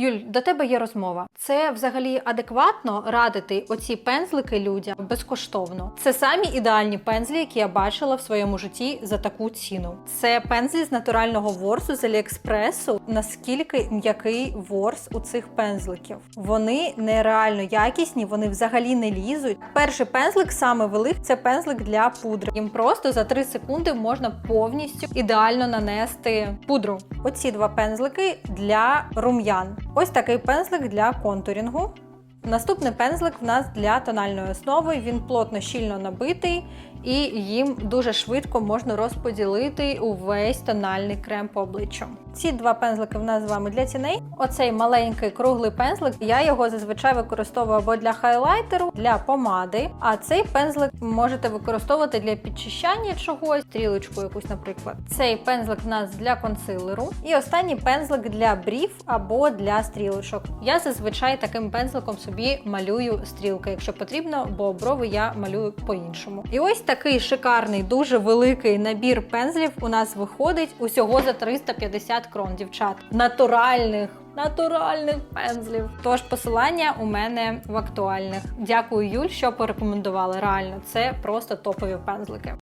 Юль, до тебе є розмова. Це взагалі адекватно радити оці пензлики людям безкоштовно. Це самі ідеальні пензлі, які я бачила в своєму житті за таку ціну. Це пензлі з натурального ворсу з Аліекспресу. Наскільки м'який ворс у цих пензликів? Вони нереально якісні, вони взагалі не лізуть. Перший пензлик, саме великий, це пензлик для пудри. Їм просто за 3 секунди можна повністю ідеально нанести пудру. Оці два пензлики для рум'ян. Ось такий пензлик для контурінгу. Наступний пензлик в нас для тональної основи. Він плотно щільно набитий, і їм дуже швидко можна розподілити увесь тональний крем по обличчю. Ці два пензлики в нас з вами для тіней. Оцей маленький круглий пензлик. Я його зазвичай використовую або для хайлайтеру, для помади. А цей пензлик можете використовувати для підчищання чогось, стрілочку якусь, наприклад. Цей пензлик в нас для консилеру. І останній пензлик для брів або для стрілочок. Я зазвичай таким пензликом собі малюю стрілки, якщо потрібно, бо брови я малюю по-іншому. І ось такий шикарний, дуже великий набір пензлів у нас виходить усього за 350 крон, дівчат. Натуральних. Натуральних пензлів. Тож посилання у мене в актуальних. Дякую, Юль, що порекомендували. Реально, це просто топові пензлики.